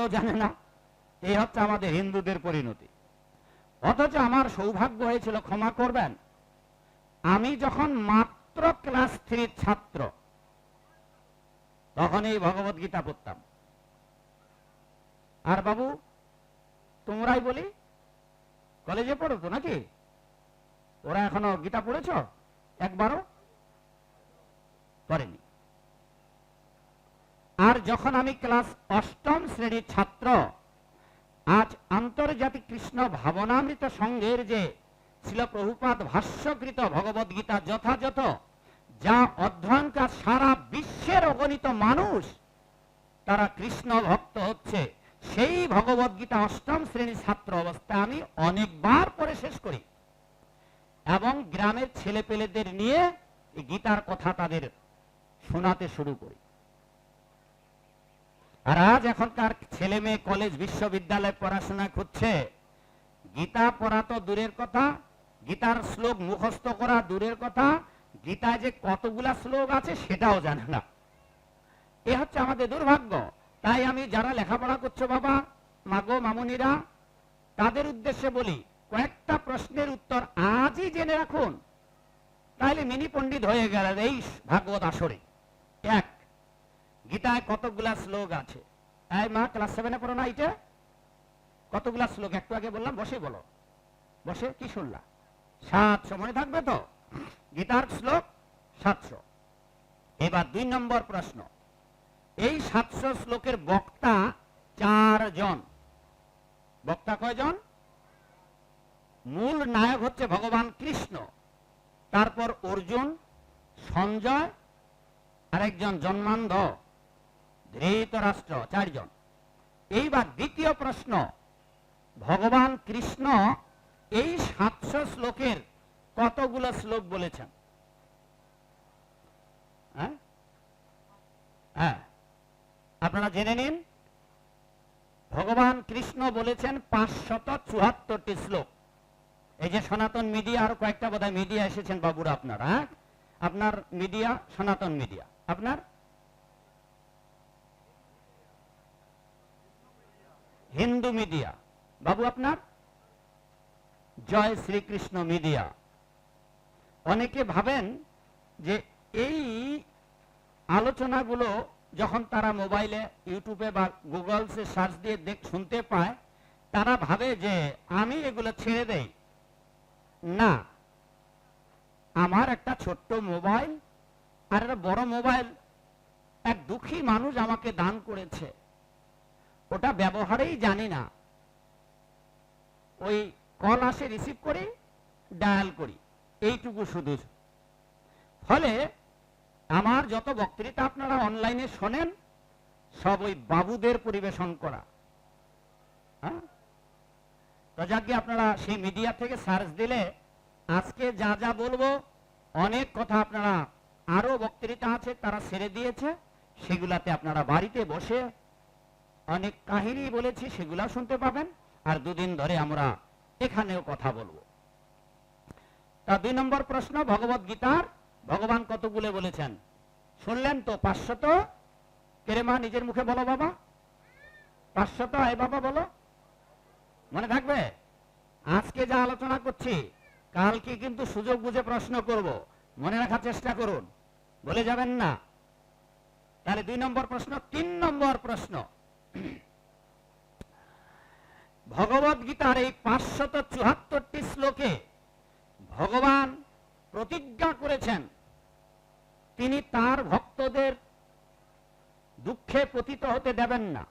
বললেও জানে না। এই হচ্ছে আমাদের হিন্দুদের পরিণতি। অথচ আমার সৌভাগ্য হয়েছিল, ক্ষমা করবেন, আমি যখন মাত্র ক্লাস থ্রির ছাত্র তখন এই ভগবত গীতা পড়তাম। আর বাবু, তোমরাই বলি, কলেজে পড়ো তো নাকি? ওরা এখনও গীতা পড়েছ? একবারও? পড়েনি। আর যখন আমি ক্লাস অষ্টম শ্রেণির ছাত্র, আজ আন্তর্জাতিক কৃষ্ণ ভাবনামৃত সংঘের যে ছিল প্রভুপাত ভাষ্যকৃত ভগবত গীতা যথাযথ, যা অধ্যয়নকার সারা বিশ্বের অগণিত মানুষ, তারা কৃষ্ণ ভক্ত হচ্ছে, সেই ভগবত গীতা অষ্টম শ্রেণির ছাত্র অবস্থায় আমি অনেকবার পরে শেষ করি। এবং গ্রামের ছেলে পেলেদের নিয়ে গীতার কথা তাদের শোনাতে শুরু করি। আর আজ এখনকার ছেলে মেয়ে কলেজ বিশ্ববিদ্যালয়ে পড়াশোনা করছে। গীতা পড়া তো দূরের কথা, গীতার শ্লোক মুখস্থ করা দূরের কথা, গীতায় যে কতগুলা শ্লোক আছে সেটাও জানে না। এ হচ্ছে আমাদের দুর্ভাগ্য। তাই আমি যারা লেখাপড়া করছ বাবা, মাগো, মামুনিরা, তাদের উদ্দেশ্যে বলি, কয়েকটা প্রশ্নের উত্তর আজই জেনে রাখুন। তাহলে মিনি পণ্ডিত হয়ে গেল এই ভাগবত আসরে। এক গীতায় কতগুলা শ্লোক আছে? তাই মা ক্লাস সেভেনে পড়ো না এটা কতগুলা শ্লোক? একটু আগে বললাম, বসে বলো। বসে কি শুনলা? সাতশো। মনে থাকবে তো? গীতার শ্লোক, সাতশো। এবার দুই নম্বর প্রশ্ন। এই সাতশো শ্লোকের বক্তা চারজন? বক্তা কয়জন? মূল নায়ক হচ্ছে ভগবান কৃষ্ণ। তারপর অর্জুন, সঞ্জয়, আরেকজন জন্মান্ধ। ধৃতরাষ্ট্র, চারজন। এইবার দ্বিতীয় প্রশ্ন, ভগবান কৃষ্ণ এই সাতশো শ্লোকের কতগুলো শ্লোক বলেছেন? হ্যাঁ? হ্যাঁ। আপনারা জেনে নিন, ভগবান কৃষ্ণ বলেছেন পাঁচশত চুয়াত্তরটি শ্লোক। এই যে সনাতন মিডিয়া, আর কয়েকটা বোধহয় মিডিয়া এসেছেন বাবুরা আপনারা হ্যাঁ? আপনার মিডিয়া, সনাতন মিডিয়া। আপনার? হিন্দু মিডিয়া। বাবু আপনার? জয় শ্রীকৃষ্ণ মিডিয়া। অনেকে ভাবেন যে এই আলোচনাগুলো যখন তারা মোবাইলে, ইউটিউবে বা গুগলসে সার্চ দিয়ে দেখ, শুনতে পায়, তারা ভাবে যে আমি এগুলো ছেড়ে দেই। না, আমার একটা ছোট্ট মোবাইল আর একটা বড় মোবাইল, এক দুঃখী মানুষ আমাকে দান করেছে। ওটা ব্যবহারেই জানি না। ওই কল আসে রিসিভ করি ডায়াল করি, এইটুকু শুধু। ফলে আমার যত বক্তৃতা আপনারা অনলাইনে শোনেন, সব ওই বাবুদের পরিবেশন করা। হ্যাঁ? তো আপনারা সেই মিডিয়া থেকে সার্চ দিলে আজকে যা যা বলব, অনেক কথা আপনারা, আরও বক্তৃতা আছে তারা ছেড়ে দিয়েছে, সেগুলাতে আপনারা বাড়িতে বসে অনেক কাহিনী বলেছি সেগুলা শুনতে পাবেন। আর দুদিন ধরে আমরা এখানেও কথা বলব। তা দুই নম্বর প্রশ্ন, ভগবত গীতার ভগবান কতগুলো বলেছেন? শুনলেন তো, পাঁচশত? কেরে মা নিজের মুখে বলো বাবা। পাঁচশত, আয় বাবা বলো। মনে থাকবে? আজকে যা আলোচনা করছি, কালকে কিন্তু সুযোগ বুঝে প্রশ্ন করব। মনে রাখার চেষ্টা করুন। বলে যাবেন না। তাহলে দুই নম্বর প্রশ্ন, তিন নম্বর প্রশ্ন। ভগবত গীতার এই পাঁচশত চুহাত্তরটি শ্লোকে ভগবান প্রতিজ্ঞা করেছেন, তিনি তার ভক্তদের দুঃখে পতিত হতে দেবেন না।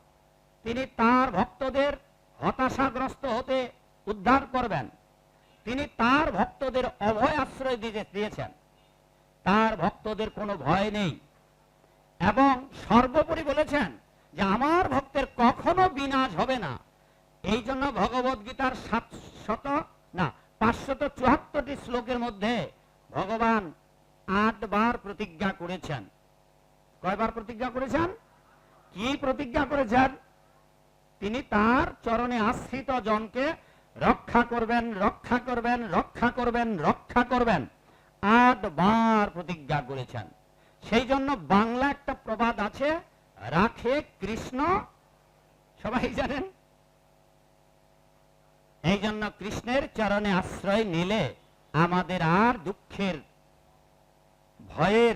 তিনি তার ভক্তদের হতাশাগ্রস্ত হতে উদ্ধার করবেন। তিনি তার ভক্তদের অভয় আশ্রয় দিয়ে দিয়েছেন। তার ভক্তদের কোনো ভয় নেই। এবং সর্বোপরি বলেছেন যে আমার ভক্তের কখনো বিনাশ হবে না। এই জন্য ভগবত গীতার সাতশত, না, পাঁচশত চুয়াত্তরটি শ্লোকের মধ্যে ভগবান আটবার প্রতিজ্ঞা করেছেন। কয়বার প্রতিজ্ঞা করেছেন? কি প্রতিজ্ঞা করেছেন? তিনি তার চরণে আশ্রিত জনকে রক্ষা করবেন রক্ষা করবেন রক্ষা করবেন রক্ষা করবেন। আটবার প্রতিজ্ঞা করেছেন। সেই জন্য বাংলা একটা প্রবাদ আছে রাখে কৃষ্ণ। সবাই জানেন? এই জন্য কৃষ্ণের চরণে আশ্রয় নিলে আমাদের আর দুঃখের, ভয়ের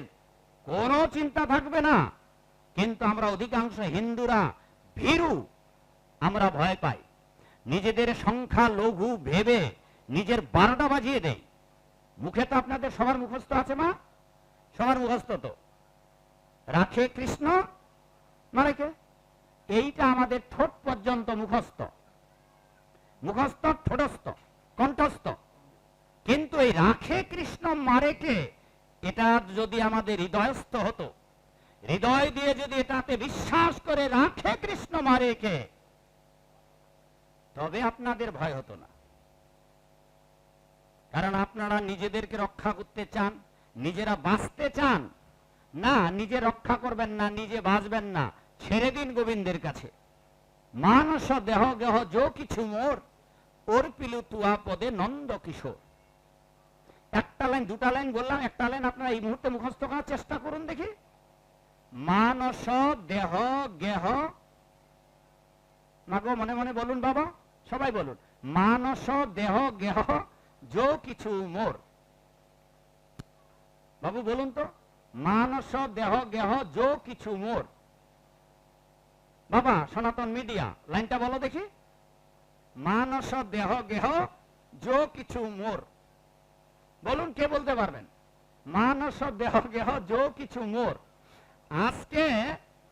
কোনো চিন্তা থাকবে না। কিন্তু আমরা অধিকাংশ হিন্দুরা ভীরু, আমরা ভয় পাই। নিজেদের সংখ্যা, লঘু ভেবে নিজের বারোটা বাজিয়ে দেয় মুখে তো আপনাদের সবার মুখস্থ আছে মা? সবার মুখস্থ তো। রাখে কৃষ্ণ মানে কে? এইটা আমাদের ঠোঁট পর্যন্ত মুখস্থ। মুখস্থ, ঠোঁটস্থ, কণ্ঠস্থ। কিন্তু এই রাখে কৃষ্ণ মারে কে? এটা যদি আমাদের হৃদয়স্থ হতো, হৃদয় দিয়ে যদি এটাতে বিশ্বাস করে রাখে কৃষ্ণ মারে কে, তবে আপনাদের ভয় হতো না। কারণ আপনারা নিজেদেরকে রক্ষা করতে চান, নিজেরা বাঁচতে চান। না, নিজে রক্ষা করবেন না, নিজে বাঁচবেন না। ছেড়ে দিন গোবিন্দের কাছে। মানস দেহ গেহ যো কিছু মোর, ওর পিলু তুয়া পদে নন্দ কিশোর। একটা লাইন, দুটা লাইন বললাম, একটা লাইন আপনারা এই মুহূর্তে মুখস্থ করার চেষ্টা করুন দেখি। মানস দেহ গেহ, মাগো মনে মনে বলুন বাবা, সবাই বলুন। মানস দেহ গেহ, যো কিছু মোর। বাবু বলুন তো, মানস দেহ গেহ, যো কিছু মোর। বাবা, সনাতন মিডিয়া, লাইনটা বলো দেখি। মানস দেহ গেহ, যো কিছু মোর। বলুন, কে বলতে পারবেন? মানস দেহ গেহ, যো কিছু মোর। আজকে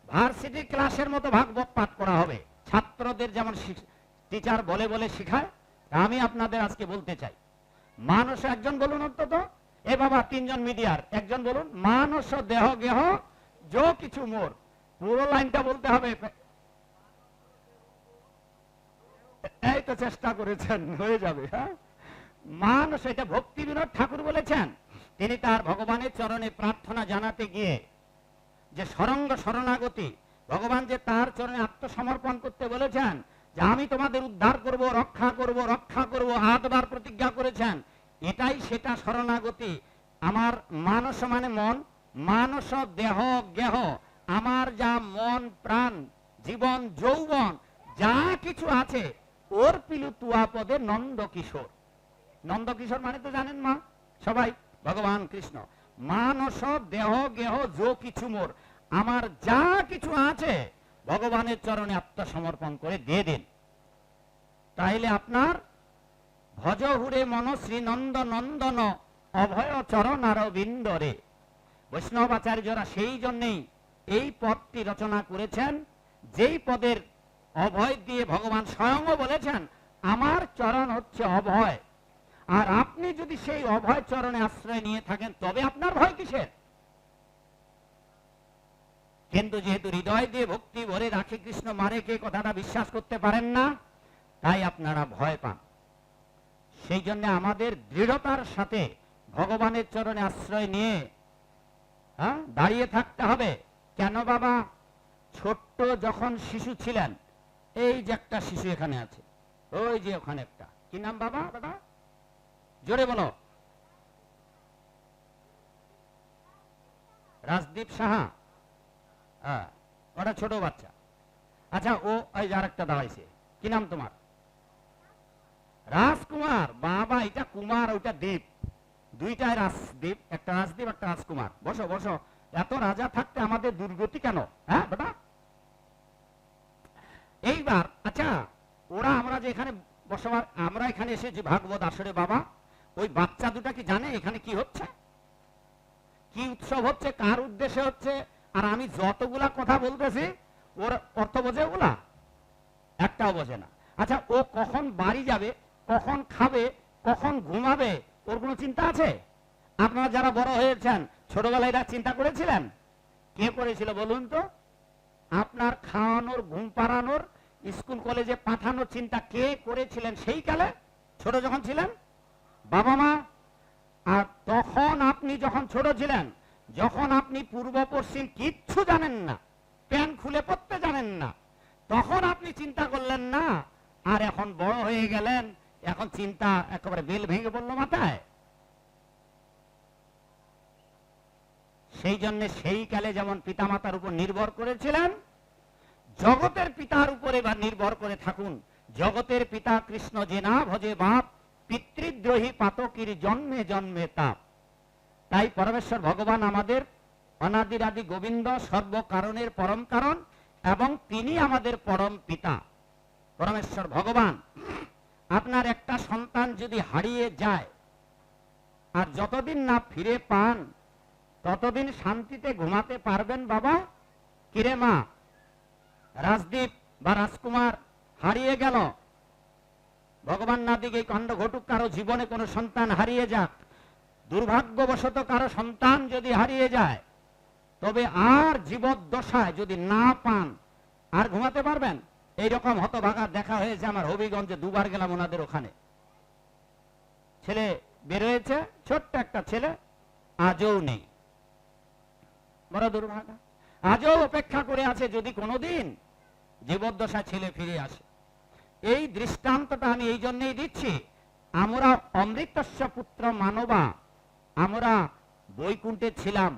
ভার্সিটি ক্লাসের মতো ভাগবত পাঠ করা হবে। ছাত্রদের যেমন টিচার বলে বলে শিখায়, আমি আপনাদের আজকে বলতে চাই। মানুষ একজন বলুন অন্তত। এ বাবা, তিনজন মিডিয়ার। একজন বলুন, মানস দেহ গেহ, যো কিছু মোর। পুরো লাইনটা বলতে হবে। এই তো চেষ্টা করেছেন, হয়ে যাবে হ্যাঁ? মানুষ এটা ভক্তি বিনোদ ঠাকুর বলেছেন। তিনি তার ভগবানের চরণে প্রার্থনা জানাতে গিয়ে যে সরঙ্গ শরণাগতি, ভগবান যে তার চরণে আত্মসমর্পণ করতে বলেছেন, যে আমি তোমাদের উদ্ধার করব, রক্ষা করব রক্ষা করব আটবার প্রতিজ্ঞা করেছেন, এটাই সেটা শরণাগতি। আমার মানস মানে মন, মানস দেহ গেহ আমার যা মন, প্রাণ, জীবন, যৌবন, যা কিছু আছে ওর পিলু তুয়া পদে নন্দ কিশোর। নন্দ কিশোর মানে তো জানেন মা? সবাই, ভগবান কৃষ্ণ। মানস দেহ গেহ যো কিছু মোর। আমার যা কিছু আছে, ভগবানের চরণে আত্মসমর্পণ করে দিয়ে দিন। তাইলে আপনার ভজহুরে মন শ্রী নন্দ নন্দন অভয় চরণ আর বিন্দরে বৈষ্ণব আচার্যরা সেই জন্যেই এই পদটি রচনা করেছেন, যেই পদের অভয় দিয়ে ভগবান স্বয়ংও বলেছেন, আমার চরণ হচ্ছে অভয়। আর আপনি যদি সেই অভয় চরণে আশ্রয় নিয়ে থাকেন, তবে আপনার ভয় কিসের? কিন্তু যেহেতু হৃদয় দিয়ে ভক্তি ভরে রাখে কৃষ্ণ, মারে কে কথাটা বিশ্বাস করতে পারেন না, তাই আপনারা ভয় পান। সেই জন্য আমাদের দৃঢ়তার সাথে ভগবানের চরণে আশ্রয় নিয়ে হ্যাঁ দাঁড়িয়ে থাকতে হবে। কেন বাবা? ছোট্ট যখন শিশু ছিলেন এই যে একটা শিশু এখানে আছে ওই যে ওখানে একটা। কি নাম বাবা? দাদা জোরে বলো। রাজদীপ সাহা? হ্যাঁ ওটা ছোট বাচ্চা। আচ্ছা ও এই যার একটা দাঁড়াইছে। কি নাম তোমার? রাজকুমার। বাবা এটা কুমার ওইটা দ্বীপ দুইটাই রাজদ্বীপ একটা রাজদ্বীপ একটা রাজকুমার। বসো বসো। এত রাজা থাকতে আমাদের দুর্গতি কেন? হ্যাঁ বেটা এইবার আচ্ছা ওরা আমরা যে এখানে বসবাস, আমরা এখানে এসেছি ভাগবত আসরে, বাবা। ওই বাচ্চা দুটা কি জানে এখানে কি হচ্ছে? কি উৎসব হচ্ছে, কার উদ্দেশ্যে হচ্ছে? আর আমি যতগুলা কথা বলতেছি, ওর অর্থ বোঝে ওগুলা? একটাও বোঝে না। আচ্ছা ও কখন বাড়ি যাবে, কখন খাবে, কখন ঘুমাবে, ওর কোনো চিন্তা আছে? আপনারা যারা বড় হয়েছেন, ছোটবেলায় এটা চিন্তা করেছিলেন? কে করেছিল বলুন তো? আপনার খাওয়ানোর, ঘুম পাড়ানোর, স্কুল, কলেজে পাঠানোর চিন্তা কে করেছিলেন? সেই কালে ছোট যখন ছিলেন, বাবা মা, আর তখন আপনি যখন ছোট ছিলেন, যখন আপনি পূর্ব, পশ্চিম কিচ্ছু জানেন না, প্যান খুলে পড়তে জানেন না, তখন আপনি চিন্তা করলেন, না, আর এখন বড় হয়ে গেলেন, এখন চিন্তা একেবারে বেল ভেঙে পড়ল মাথায়। সেই জন্য সেই কালে যেমন পিতামাতার উপর নির্ভর করেছিলেন, জগতের পিতার উপরে বা নির্ভর করে থাকুন। জগতের পিতা কৃষ্ণ যে না ভজে বাপ, পিতৃদ্রোহী পাতকির জন্মে জন্মে তাপ। তাই পরমেশ্বর ভগবান আমাদের অনাদিরাদি গোবিন্দ সর্বকারণের পরম কারণ এবং তিনি আমাদের পরম পিতা। পরমেশ্বর ভগবান, আপনার একটা সন্তান যদি হারিয়ে যায়, আর যতদিন না ফিরে পান ততদিন শান্তিতে ঘুমাতে পারবেন বাবা? কিরে মা, রাজদীপ বা রাজকুমার হারিয়ে গেল। ভগবান না দিকে কাণ্ড ঘটুক, কারও জীবনে কোনো সন্তান হারিয়ে যাক। দুর্ভাগ্যবশত কারও সন্তান যদি হারিয়ে যায়, তবে আর জীবদ্দশায় যদি না পান, আর ঘুমাতে পারবেন? এইরকম হতভাগা দেখা হয়েছে আমার হবিগঞ্জে, দুবার গেলাম ওনাদের ওখানে। ছেলে বেরোয়েছে ছোট্ট একটা ছেলে, আজও নেই। বড় দুর্ভাগা। আজও অপেক্ষা করে আছে যদি কোনোদিন জীবদ্দশা ছেলে ফিরে আসে। এই দৃষ্টান্তটা আমি এই জন্যই দিচ্ছি, আমরা অমৃতস্য পুত্র মানবা, আমরা বৈকুণ্ঠে ছিলাম,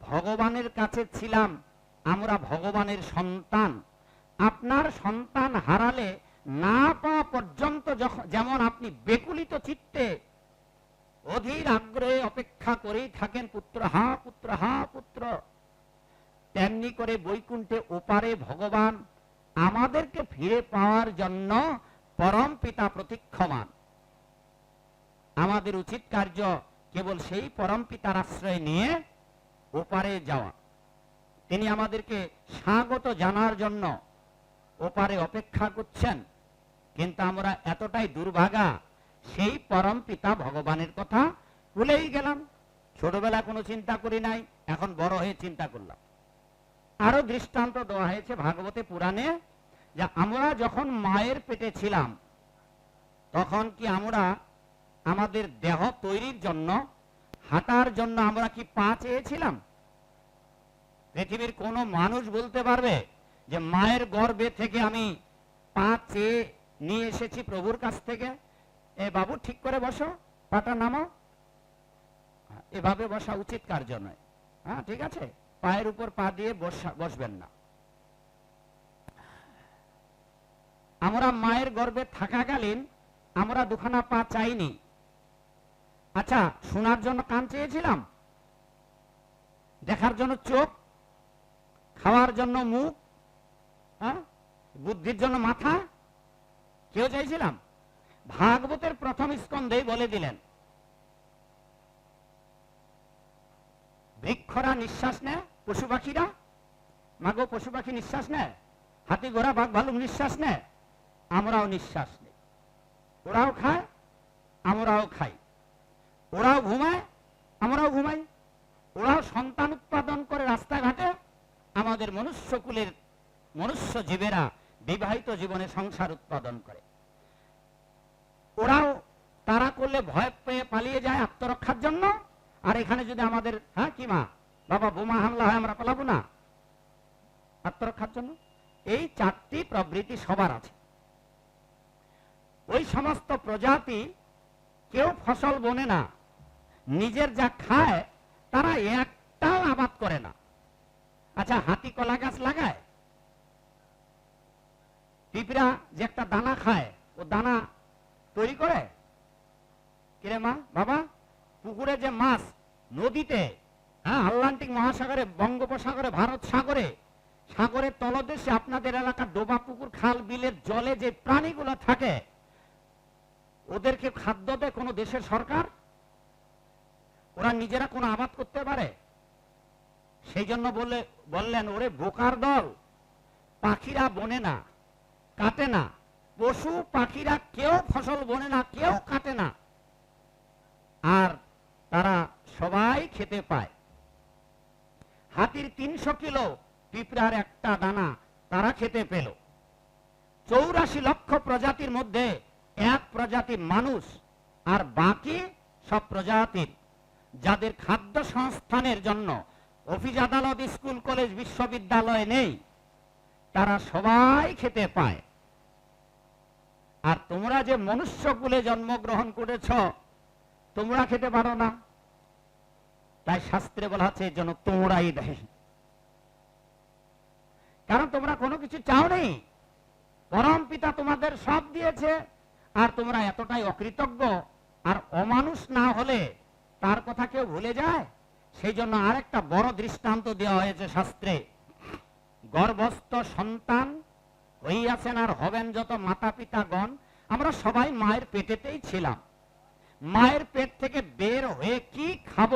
ভগবানের কাছে ছিলাম, আমরা ভগবানের সন্তান। আপনার সন্তান হারালে না পাওয়া পর্যন্ত যখন যেমন আপনি বেকুলিত চিত্তে অধীর আগ্রহে অপেক্ষা করেই থাকেন পুত্র। হা পুত্র হা, পুত্র। তেমনি করে বৈকুণ্ঠে ওপারে ভগবান আমাদেরকে ফিরে পাওয়ার জন্য পরম পিতা প্রতীক্ষমান। আমাদের উচিত কার্য কেবল সেই পরম পিতার আশ্রয় নিয়ে ওপারে যাওয়া। তিনি আমাদেরকে স্বাগত জানার জন্য ওপারে অপেক্ষা করছেন, কিন্তু আমরা এতটাই দুর্ভাগা সেই পরম পিতা ভগবানের কথা ভুলেই গেলাম। ছোটবেলা কোনো চিন্তা করি নাই, এখন বড় হয়ে চিন্তা করলাম। আরও দৃষ্টান্ত দেওয়া হয়েছে ভাগবতে পুরাণে যে আমরা যখন মায়ের পেটে ছিলাম, তখন কি আমরা আমাদের দেহ তৈরির জন্য, হাঁটার জন্য আমরা কি পা চেয়েছিলাম? পৃথিবীর কোন মানুষ বলতে পারবে যে মায়ের গর্ভে থেকে আমি পা চেয়ে নিয়ে এসেছি প্রভুর কাছ থেকে? এ বাবু, ঠিক করে বসো, পাটা নামো। এভাবে বসা উচিত কার্য নয় হ্যাঁ ঠিক আছে? পায়ের উপর পা দিয়ে বসা, বসবেন না। আমরা মায়ের গর্ভে থাকাকালীন আমরা দুখানা পা চাইনি। আচ্ছা শোনার জন্য কান চেয়েছিলাম? দেখার জন্য চোখ? খাওয়ার জন্য মুখ? হ্যাঁ? বুদ্ধির জন্য মাথা? কেউ চাইছিলাম? ভাগবতের প্রথম স্কন্ধেই বলে দিলেন বৃক্ষরা নিঃশ্বাস নেয় পশু পাখিরা মাগো পশু পাখি নিঃশ্বাস নেয়? হাতি ঘোড়া, বাঘ, ভালুক নিঃশ্বাস নেয়? আমরাও নিঃশ্বাস নেই। ওরাও খায়, আমরাও খাই। ওরাও ঘুমায়, আমরাও ঘুমাই। ওরাও সন্তান উৎপাদন করে রাস্তাঘাটে। আমাদের মনুষ্যকুলের, মনুষ্য জীবেরা বিবাহিত জীবনে সংসার উৎপাদন করে। ওরাও তারা করলে ভয় পেয়ে পালিয়ে যায় আত্মরক্ষার জন্য। আর এখানে যদি আমাদের হ্যাঁ কি মা? বাবা, বোমা হামলা হয়, আমরা পালাবো না। আত্মরক্ষার জন্য। এই চারটি প্রবৃত্তি সবার আছে। ওই সমস্ত প্রজাতি কেউ ফসল বনে না। নিজের যা খায়, তারা একটাও আবাদ করে না। আচ্ছা হাতি কলা গাছ লাগায়। পিঁপড়া যে একটা দানা খায়, ও দানা তৈরি করে? কিরে মা, বাবা, পুকুরে যে মাছ, নদীতে হ্যাঁ আটলান্টিক মহাসাগরে, বঙ্গোপসাগরে, ভারত সাগরে, সাগরের তলদেশে আপনাদের এলাকার ডোবা পুকুর, খাল, বিলের জলে যে প্রাণীগুলো থাকে, ওদেরকে খাদ্য দেয় কোনো দেশের সরকার? ওরা নিজেরা কোনো আবাদ করতে পারে? সেই জন্য বলে, বললেন, ওরে বোকার দল, পাখিরা বনে না, কাটে না। পশু পাখিরা কেউ ফসল বনে না, কেউ কাটে না। আর তারা সবাই খেতে পায়। হাতির তিনশো কিলো পিঁপড়ার একটা দানা তারা খেতে পেল। চৌরাশি লক্ষ প্রজাতির মধ্যে এক প্রজাতি মানুষ আর বাকি সব প্রজাতির, যাদের খাদ্য সংস্থানের জন্য অফিস আদালত, স্কুল, কলেজ, বিশ্ববিদ্যালয় নেই, তারা সবাই খেতে পায়। আর তোমরা যে মনুষ্যকুলে জন্মগ্রহণ করেছ, তোমরা খেতে পারো না। তাই শাস্ত্রে বলা হচ্ছে যেন তোমরাই দেয়। কারণ তোমরা কোনো কিছু চাও নেই পরম পিতা তোমাদের সব দিয়েছে, আর তোমরা এতটাই অকৃতজ্ঞ। আর অমানুষ না হলে তার কথা কেউ ভুলে যায়। সেই জন্য আরেকটা বড় দৃষ্টান্ত দেওয়া হয়েছে শাস্ত্রে। গর্ভস্থ সন্তান হইয়াছেন আর হবেন যত মাতা পিতাগণ আমরা সবাই মায়ের পেটেতেই ছিলাম। মায়ের পেট থেকে বের হয়ে কি খাব?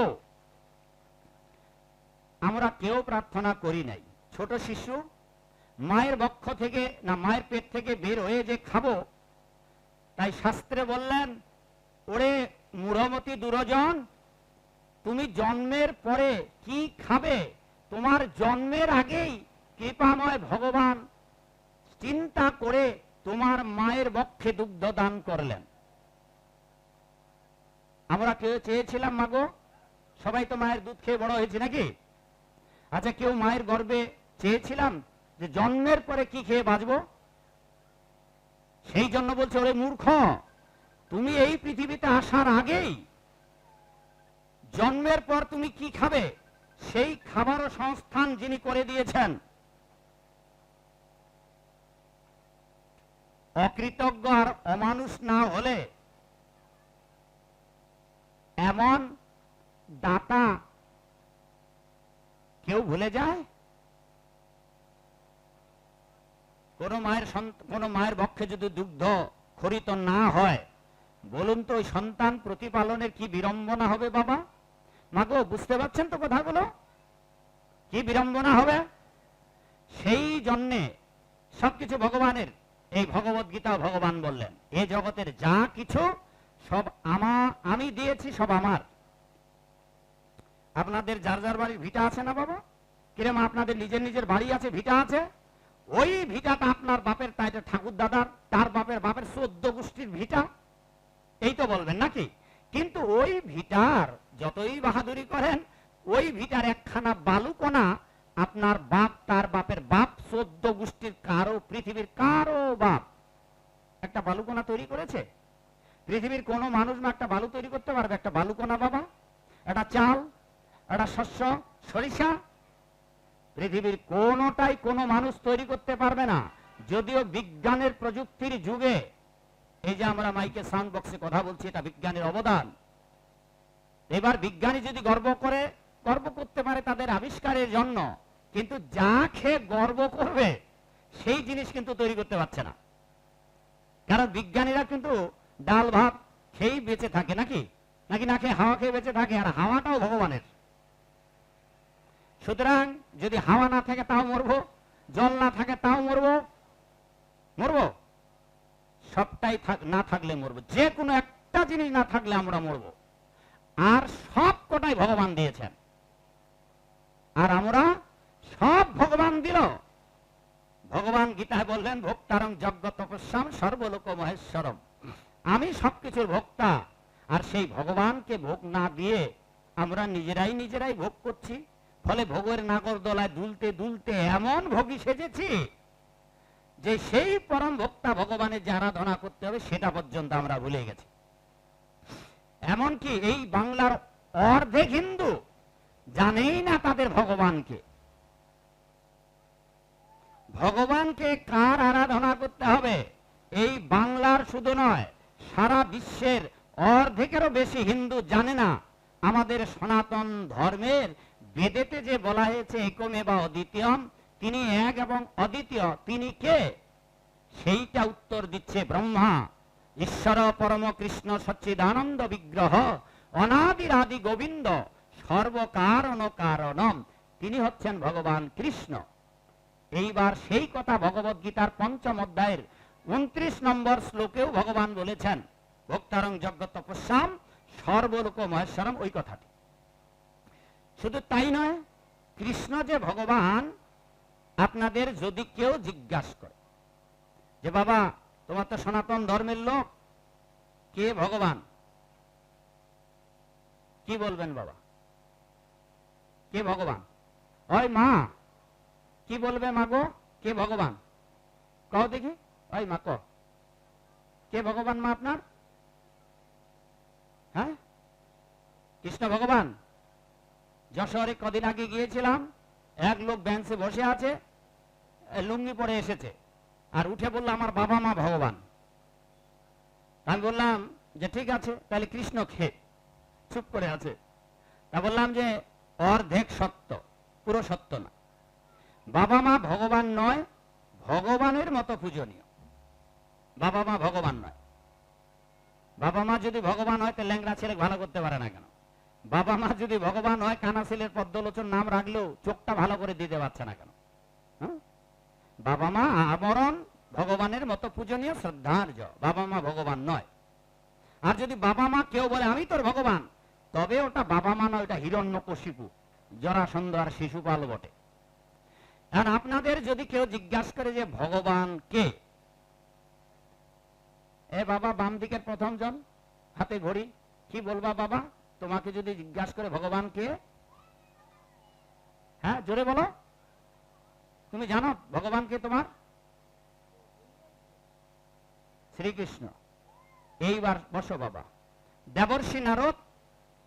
আমরা কেউ প্রার্থনা করি নাই। ছোট শিশু, মায়ের বক্ষ থেকে না, মায়ের পেট থেকে বের হয়ে যে খাব, তাই শাস্ত্রে বললেন, ওরে মূঢ়মতি দুরজন, তুমি জন্মের পরে কি খাবে? তোমার জন্মের আগেই কৃপাময় ভগবান চিন্তা করে তোমার মায়ের বক্ষে দুগ্ধ দান করলেন। আমরা কেউ চেয়েছিলাম মাগো সবাই তো মায়ের দুধ খেয়ে বড় হয়েছে নাকি? আচ্ছা কেউ মায়ের গর্বে চেয়েছিলাম যে জন্মের পরে কি খেয়ে বাঁচবো? সেই জন্য বলছে, ওরে মূর্খ, তুমি এই পৃথিবীতে আসার আগেই জন্মের পর তুমি কি খাবে? সেই খাবারও সংস্থান যিনি করে দিয়েছেন অকৃতজ্ঞ আর অমানুষ না হলে এমন দাতা কেউ ভুলে যায়? কোন মায়ের কোন মায়ের পক্ষে যদি দুগ্ধ খরিত না হয়, বলুন তো ওই সন্তান প্রতিপালনের কি বিড়ম্বনা হবে বাবা? মাগো বুঝতে পারছেন তো কথাগুলো? কি বিড়ম্বনা হবে? সেই জন্যে সবকিছু ভগবানের এই ভগবত গীতা ভগবান বললেন, এ জগতের যা কিছু, সব আমা, আমি দিয়েছি, সব আমার। আপনাদের যার যার বাড়ির ভিটা আছে না বাবা? কিরম আপনাদের নিজের নিজের বাড়ি আছে, ভিটা আছে? ওই ভিটাটা আপনার বাপের তাই ঠাকুর দাদার, তার বাপের বাপের চোদ্দ গোষ্ঠীর ভিটা। এই তো বলবেন নাকি? কিন্তু ওই ভিটার যতই বাহাদুরি করেন, ওই ভিটার একখানা বালুকণা আপনার বাপ, তার বাপের বাপ চোদ্দ গোষ্ঠীর কারও, পৃথিবীর কারও বাপ। একটা বালুকণা তৈরি করেছে? পৃথিবীর কোনো মানুষ না একটা বালু তৈরি করতে পারবে? একটা বালুকণা বাবা, একটা চাল, একটা শস্য, সরিষা। পৃথিবীর কোনোটাই কোনো মানুষ তৈরি করতে পারবে না। যদিও বিজ্ঞানের প্রযুক্তির যুগে, এই যে আমরা মাইকে সাউন্ড বক্সে কথা বলছি, এটা বিজ্ঞানের অবদান। এবার বিজ্ঞানী যদি গর্ব করে, গর্ব করতে পারে তাদের আবিষ্কারের জন্য। কিন্তু যা খেয়ে গর্ব করবে, সেই জিনিস কিন্তু তৈরি করতে পারছে না। কারণ বিজ্ঞানীরা কিন্তু ডাল ভাত খেয়েই বেঁচে থাকে নাকি? নাকি না খেয়ে হাওয়া খেয়ে বেঁচে থাকে? আর হাওয়াটাও ভগবানের। সুতরাং যদি হাওয়া না থাকে তাও মরবো, জল না থাকে তাও মরবো। মরবো? সবটাই না থাকলে মরবো। যে কোনো একটা জিনিস না থাকলে আমরা মরবো। আর সব কটাই ভগবান দিয়েছেন। আর আমরা সব ভগবান দিল। ভগবান গীতায় বললেন, ভোক্তারং যজ্ঞ তপস্যাম সর্বলোক মহেশ্বরম। আমি সবকিছুর ভোক্তা, আর সেই ভগবানকে ভোগ না দিয়ে আমরা নিজেরাই নিজেরাই ভোগ করছি। ফলে ভোগের নাগর দলায় দুলতে দুলতে এমন ভোগী সেজেছি যে সেই পরম ভোক্তা ভগবানের যে আরাধনা করতে হবে, সেটা পর্যন্ত আমরা ভুলে গেছি। এমনকি এই বাংলার অর্ধেক হিন্দু জানেই না তাদের ভগবানকে। ভগবানকে কার আরাধনা করতে হবে? এই বাংলার শুধু নয়, সারা বিশ্বের অর্ধেকেরও বেশি হিন্দু জানে না। আমাদের সনাতন ধর্মের বেদেতে যে বলা হয়েছে, একমে বা অদ্বিতীয়ম, তিনি এক এবং অদ্বিতীয়, তিনি কে? সেইটা উত্তর দিচ্ছে ব্রহ্মা। ঈশ্বর, পরম কৃষ্ণ, সচ্চিদানন্দ, বিগ্রহ অনাদির আদি গোবিন্দ সর্বকারণ কারণম তিনি হচ্ছেন ভগবান কৃষ্ণ। এইবার সেই কথা ভগবত গীতার পঞ্চম অধ্যায়ের উনত্রিশ নম্বর শ্লোকেও ভগবান বলেছেন। ভক্তারং যজ্ঞ তপস্যাম সর্বলোক মহেশ্বরম, ওই কথাটি। শুধু তাই নয়, কৃষ্ণ যে ভগবান, আপনাদের যদি কেউ জিজ্ঞাসা করে যে, বাবা, তোমার তো সনাতন ধর্মের লোক, কে ভগবান? কি বলবেন বাবা? কে ভগবান? ওই মা কি বলবে মা গো? কে ভগবান? কও দেখি। ওই মা ক কে ভগবান মা আপনার? হ্যাঁ? কৃষ্ণ ভগবান। যশোরে কদিন আগে গিয়েছিলাম, এক লোক বেঞ্চে বসে আছে লুঙ্গি পরে এসেছে, আর উঠে বলল, আমার বাবা মা ভগবান। আমি বললাম যে, ঠিক আছে, তাহলে কৃষ্ণ খে চুপ করে আছে। তা বললাম যে, অর্ধেক সত্য, পুরো সত্য না। বাবা মা ভগবান নয়, ভগবানের মতো পূজনীয়। বাবা মা ভগবান নয়। বাবা মা যদি ভগবান হয়, তো ল্যাংড়া ছেলে ভালো করতে পারে না কেন? বাবা মা যদি ভগবান হয়, কানা ছেলের পদ্মলোচন নাম রাখলেও চোখটা ভালো করে দিতে পারছে না কেন? হ্যাঁ? বাবা মা আমরণ ভগবানের মতো পূজনীয় শ্রদ্ধার্য বাবা মা ভগবান নয়। আর যদি বাবা মা কেউ বলে, আমি তোর ভগবান, তবে ওটা বাবা মা নয়, ওটা হিরণ্য কশিপু জরাসন্ধ আর শিশুপাল বটে। আর আপনাদের যদি কেউ জিজ্ঞাসা করে যে ভগবান কে? এ বাবা, বাম দিকের প্রথম জন, হাতে ঘড়ি, কি বলবা বাবা? তোমাকে যদি জিজ্ঞাসা করে ভগবান কে? হ্যাঁ জোরে বলো। তুমি জানো ভগবান কে তোমার? শ্রীকৃষ্ণ। এইবার বসো বাবা। দেবর্ষী নারদ,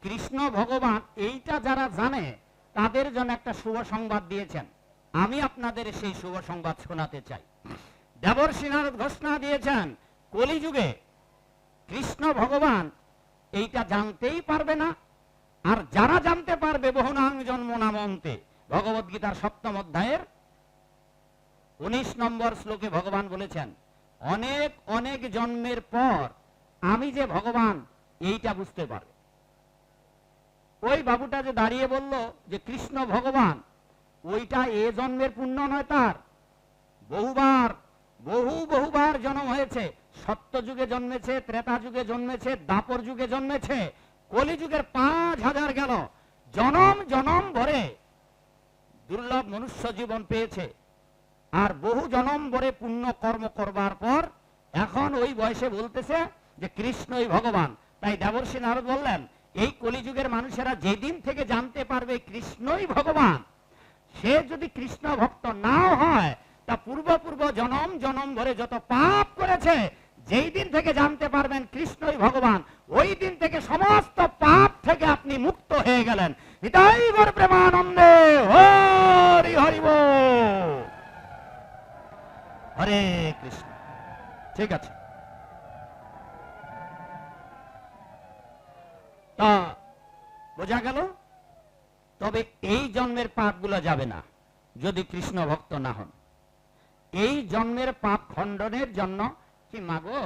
কৃষ্ণ ভগবান, এইটা যারা জানে, তাদের জন্য একটা শুভ সংবাদ দিয়েছেন। আমি আপনাদের সেই শুভ সংবাদ শোনাতে চাই। দেবর্ষী নারদ ঘোষণা দিয়েছেন, কলিযুগে কৃষ্ণ ভগবান এইটা জানতেই পারবে না। আর যারা জানতে পারবে বহুনাং জন্ম নামন্তে ভগবদ গীতার সপ্তম অধ্যায়ের উনিশ নম্বর শ্লোকে ভগবান বলেছেন, অনেক অনেক জন্মের পর আমি যে ভগবান, এইটা বুঝতে পারবে। ওই বাবুটা যে দাঁড়িয়ে বলল যে কৃষ্ণ ভগবান ওইটা এ জন্মের পুণ্য নয় তার। বহুবার, বহু, বহুবার জন্ম হয়েছে। সত্য যুগে জন্মেছে ত্রেতা যুগে জন্মেছে দাপর যুগে জন্মেছে। কলি যুগের পাঁচ হাজার গেল। জনম জনম ভরে দুর্লভ মনুষ্য জীবন পেয়েছে। আর বহু জনম ভরে পুণ্য কর্ম করবার পর এখন ওই বয়সে বলতেছে যে কৃষ্ণই ভগবান। তাই দেবর্ষী নারদ বললেন, এই কলিযুগের মানুষেরা যেদিন থেকে জানতে পারবে কৃষ্ণই ভগবান। সে যদি কৃষ্ণ ভক্ত নাও হয়, তা পূর্ব পূর্ব জনম জনম ধরে যত পাপ করেছে, যেই দিন থেকে জানতে পারবেন কৃষ্ণই ভগবান, ওই দিন থেকে সমস্ত পাপ থেকে আপনি মুক্ত হয়ে গেলেন। প্রেমানন্দে, হরি হরি বল। হরে কৃষ্ণ। ঠিক আছে। তা, বোঝা গেল? তবে এই জন্মের পাপগুলো যাবে না, যদি কৃষ্ণ ভক্ত না হন। এই জন্মের পাপ খণ্ডনের জন্য, কি মাগো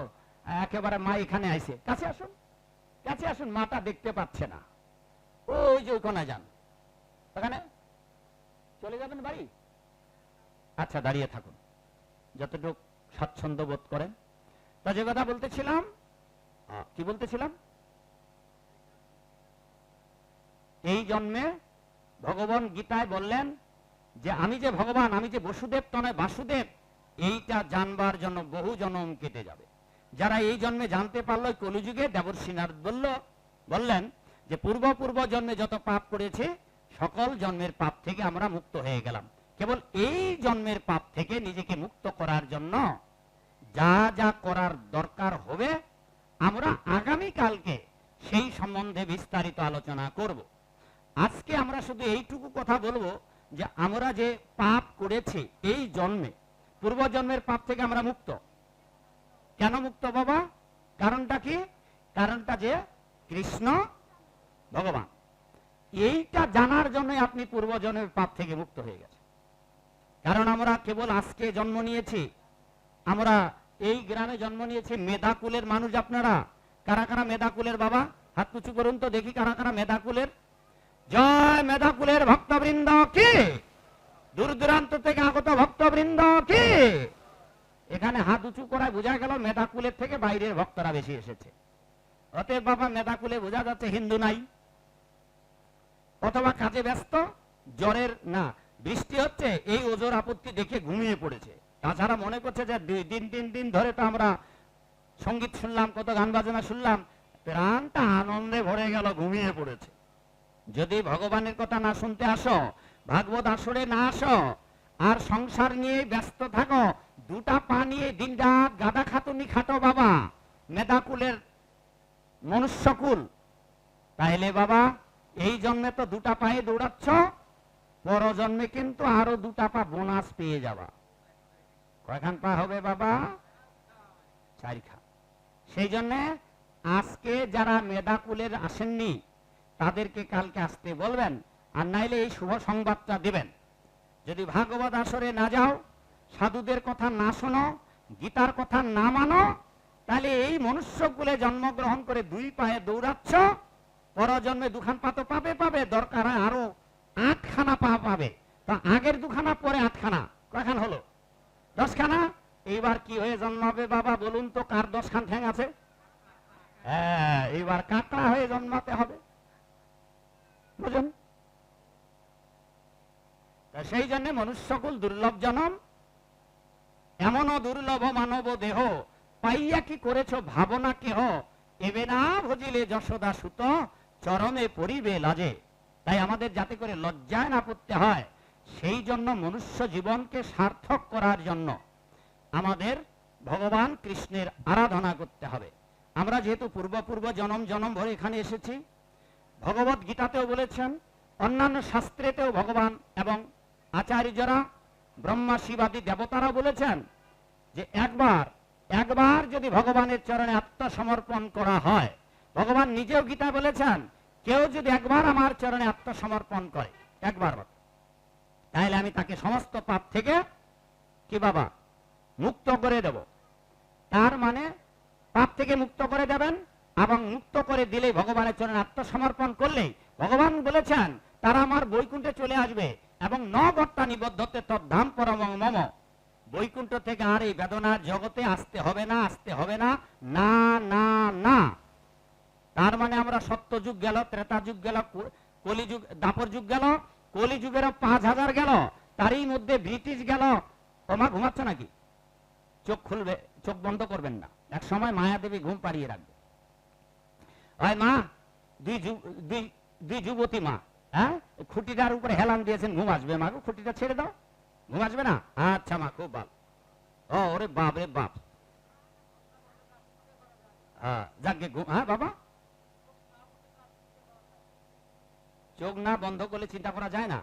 একেবারে মা এখানে আইছে। কাছে আসুন কাছে আসুন, মাটা দেখতে পাচ্ছে না। ওই যে ওখানে যান। ওখানে? চলে যাবেন বাড়ি? আচ্ছা দাঁড়িয়ে থাকুন। যতটুকু স্বাচ্ছন্দ্য বোধ করেন। তা যে কথা বলতেছিলাম, কি বলতেছিলাম? এই জন্মে ভগবান গীতায় বললেন যে, আমি যে ভগবান, আমি যে বসুদেব তনয় বাসুদেব, এইটা জানবার জন্য বহু জন্ম কেটে যাবে। যারা এই জন্মে জানতে পারল, কলিযুগে দেবর্ষী নারদ বলল, বললেন যে পূর্ব পূর্ব জন্মে যত পাপ করেছে, সকল জন্মের পাপ থেকে আমরা মুক্ত হয়ে গেলাম। কেবল এই জন্মের পাপ থেকে নিজেকে মুক্ত করার জন্য যা যা করার দরকার হবে, আমরা আগামী কালকে সেই সম্বন্ধে বিস্তারিত আলোচনা করব। আজকে আমরা শুধু এইটুকু কথা বলব যে আমরা যে পাপ করেছি এই জন্মে পূর্ব জন্মের পাপ থেকে আমরা মুক্ত। কেন মুক্ত বাবা? কারণটা কি? কারণটা যে কৃষ্ণ ভগবান। এইটা জানার জন্য আপনি পূর্বজন্মের পাপ থেকে মুক্ত হয়ে গেছে কারণ আমরা কেবল আজকে জন্ম নিয়েছি। আমরা এই গ্রামে জন্ম নিয়েছি মেধাকুলের মানুষ আপনারা। কারা কারা মেধাকুলের বাবা? হাত উঁচু করুন তো দেখি কারা কারা মেধাকুলের জয় মেধাকুলের ভক্তবৃন্দ কি? দূর দূরান্ত থেকে আগত ভক্তবৃন্দ কি? এখানে হাত উঁচু করায় বোঝা গেল মেধাকুলের থেকে বাইরের ভক্তরা বেশি এসেছে। অতএব বাবা, মেধাকুলে বোঝা যাচ্ছে হিন্দু নাই। অথবা কাজে ব্যস্ত, জ্বরের, না, বৃষ্টি হচ্ছে, এই ওজোর আপত্তি দেখে ঘুমিয়ে পড়েছে। তাছাড়া মনে করছে যে দিন তিন দিন ধরে তো আমরা সংগীত শুনলাম, কত গান বাজনা শুনলাম, প্রাণটা আনন্দে ভরে গেল, ঘুমিয়ে পড়েছে। যদি ভগবানের কথা না শুনতে আসো, ভাগবত আসরে না আসো, আর সংসার নিয়ে ব্যস্ত থাকো, দুটা পা নিয়ে দিন রাত গাদা খাতুনি খাটো বাবা, মেধাকুলের মনুষ্যকুল। তাইলে বাবা, এই জন্মে তো দুটা পায়ে দৌড়াচ্ছ পর জন্মে কিন্তু আরও দুটা পা বোনাস পেয়ে যাবা। কয়খান পা হবে বাবা? চারিখান। সেই জন্যে আজকে যারা মেধাকুলের আসেননি তাদেরকে কালকে আসতে বলবেন, আর নাইলে এই শুভ সংবাদটা দেবেন। যদি ভাগবত আসরে না যাও, সাধুদের কথা না শোনো, গীতার কথা না মানো, তাহলে এই মনুষ্য মনুষ্যকুলে জন্মগ্রহণ করে দুই পায়ে দৌড়াচ্ছ, পরজন্মে দুখান পা তো পাবে পাবে, দরকার আরও আটখানা পা পাবে। তা আগের দুখানা, পরে আটখানা, কয়খান হলো? দশখানা? এইবার কি হয়ে জন্মাবে বাবা, বলুন তো কার দশখান ঠ্যাং আছে? হ্যাঁ এইবার কাঁকড়া হয়ে জন্মাতে হবে। বুঝুন। সেই জন্য মনুষ্যকুল দুর্লভ জনম, এমনও দুর্লভ মানব দেহ, পাইয়া কি করেছ ভাবনা কেহ? এবে না ভজিলে যশোদা সুত, চরমে পরিবে লাজে। তাই আমাদের যাতে করে লজ্জায় না পড়তে হয়, সেই জন্য মনুষ্য জীবনকে সার্থক করার জন্য আমাদের ভগবান কৃষ্ণের আরাধনা করতে হবে। আমরা যেহেতু পূর্বপূর্ব জনম জনম ভরে এখানে এসেছি ভগবত গীতাতেও বলেছেন, অন্যান্য শাস্ত্রেতেও ভগবান এবং আচার্যরা, ব্রহ্মা, শিবাদী দেবতারা বলেছেন যে একবার একবার যদি ভগবানের চরণে আত্মসমর্পণ করা হয়, ভগবান নিজেও গীতা বলেছেন, কেউ যদি একবার আমার চরণে আত্মসমর্পণ করে, একবার তাহলে আমি তাকে সমস্ত পাপ থেকে কি বাবা? মুক্ত করে দেব। তার মানে পাপ থেকে মুক্ত করে দেবেন এবং মুক্ত করে দিলে ভগবানের চরণে আত্মসমর্পণ করলেই ভগবান বলেছেন, তারা আমার বৈকুণ্ঠে চলে আসবে এবং ন গত্তা নিবদ্ধতে তদ্ধাম পরম মম। বৈকুণ্ঠ থেকে আর এই বেদনার জগতে আসতে হবে না, আসতে হবে না না না না। তার মানে আমরা সত্য যুগ গেল ত্রেতা যুগ গেল কলিযুগ দাপর যুগ গেল কলি কলিযুগের পাঁচ হাজার গেল, তারই মধ্যে ব্রিটিশ গেল। তোমা ঘুমাচ্ছ নাকি? চোখ খুলবে, চোখ বন্ধ করবেন না। এক সময় মায়াদেবী ঘুম পাড়িয়ে রাখবে। হয় মা, দুই যুবতী মা হ্যাঁ? খুঁটিটার উপরে হেলান দিয়েছেন, ঘুম আসবে মা খুঁটিটা ছেড়ে দাও। ঘুম আসবে না? আচ্ছা মা, খুব ও, ওরে বাপ রে বাপ। হ্যাঁ যাকে হ্যাঁ বাবা? চোখ না বন্ধ করলে চিন্তা করা যায় না।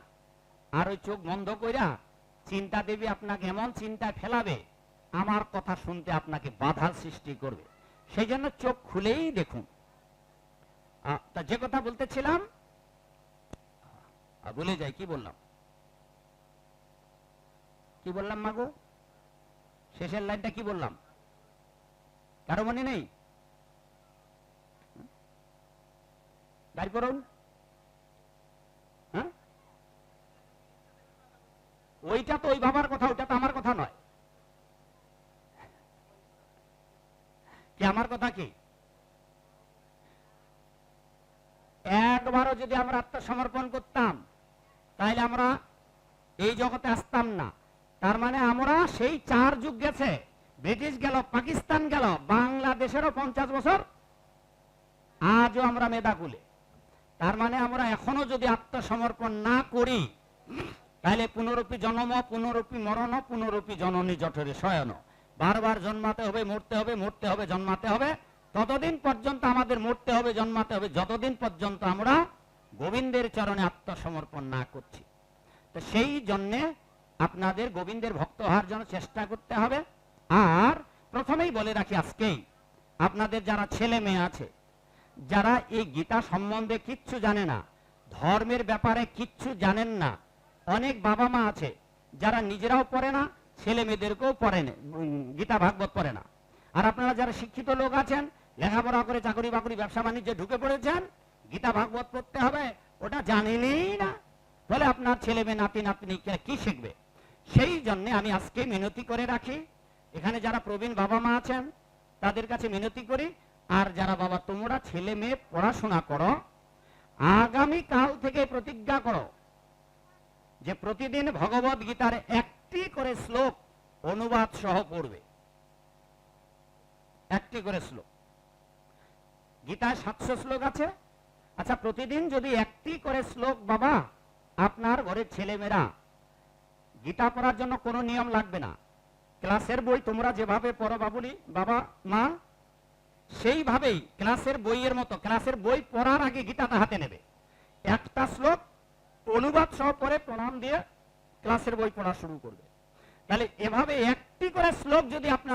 আর ওই চোখ বন্ধ কইরা চিন্তা দেবী আপনাকে এমন চিন্তায় ফেলাবে, আমার কথা শুনতে আপনাকে বাধার সৃষ্টি করবে। সেই জন্য চোখ খুলেই দেখুন। তা যে কথা বলতেছিলাম ভুলে যাই, কি বললাম? কি বললাম মাগো? শেষের লাইনটা কি বললাম? কারও মনে নেই? গাড়ি করুন। হ্যাঁ? ওইটা তো ওই বাবার কথা, ওইটা তো আমার কথা নয়। কি, আমার কথা কি? একবারও যদি আমরা আত্মসমর্পণ করতাম তাহলে আমরা এই জগতে আসতাম না। তার মানে আমরা সেই চার যুগ গেছে, ব্রিটিশ গেল, পাকিস্তান গেল, বাংলাদেশেরও পঞ্চাশ বছর আজও আমরা মেধাকুলে তার মানে আমরা এখনও যদি আত্মসমর্পণ না করি তাহলে পুনরূপী জন্ম, পুনরূপী মরণ, পুনরূপী জননী জঠরে শয়ন। বারবার জন্মাতে হবে, মরতে হবে মরতে হবে, জন্মাতে হবে। ততদিন পর্যন্ত আমাদের মরতে হবে, জন্মাতে হবে, যতদিন পর্যন্ত আমরা গোবিন্দের চরণে আত্মসমর্পণ না করছি। তো সেই জন্যে আপনাদের গোবিন্দের ভক্ত হওয়ার জন্য চেষ্টা করতে হবে। আর প্রথমেই বলে রাখি আজকেই, আপনাদের যারা ছেলে মেয়ে আছে, যারা এই গীতা সম্বন্ধে কিচ্ছু জানে না, ধর্মের ব্যাপারে কিচ্ছু জানেন না, অনেক বাবা মা আছে, যারা নিজেরাও পড়ে না, ছেলে মেয়েদেরকেও পড়ে গীতা ভাগবত পড়ে না। আর আপনারা যারা শিক্ষিত লোক আছেন লেখাপড়া করে চাকরি বাকরি, ব্যবসা বাণিজ্যে ঢুকে পড়েছেন, গীতা ভাগবত পড়তে হবে, ওটা জানেনই না। বলে আপনার ছেলে মেয়ে, নাতি নাতনি কি শিখবে? সেই জন্য আমি আজকে মিনতি করে রাখি। এখানে যারা প্রবীণ বাবা মা আছেন, তাদের কাছে মিনতি করি, আর যারা বাবা, তোমরা ছেলে মেয়ে পড়াশোনা করো, আগামী কাল থেকে প্রতিজ্ঞা করো যে প্রতিদিন ভগবত গীতার একটি করে শ্লোক অনুবাদ সহ পড়বে। একটি করে শ্লোক। গীতায় সাতশো শ্লোক আছে? আচ্ছা প্রতিদিন যদি একটি করে শ্লোক, বাবা, আপনার ঘরের ছেলেমেয়েরা, গীতা পড়ার জন্য কোনো নিয়ম লাগবে না। ক্লাসের বই তোমরা যেভাবে পড়ো বাবুলি, বাবা, মা, সেইভাবেই ক্লাসের বইয়ের মতো, ক্লাসের বই পড়ার আগে গীতাটা হাতে নেবে। একটা শ্লোক অনুবাদ সহ পড়ে প্রণাম দিয়ে ক্লাসের বই পড়া শুরু করবে। তাহলে এভাবে একটি করে শ্লোক যদি আপনার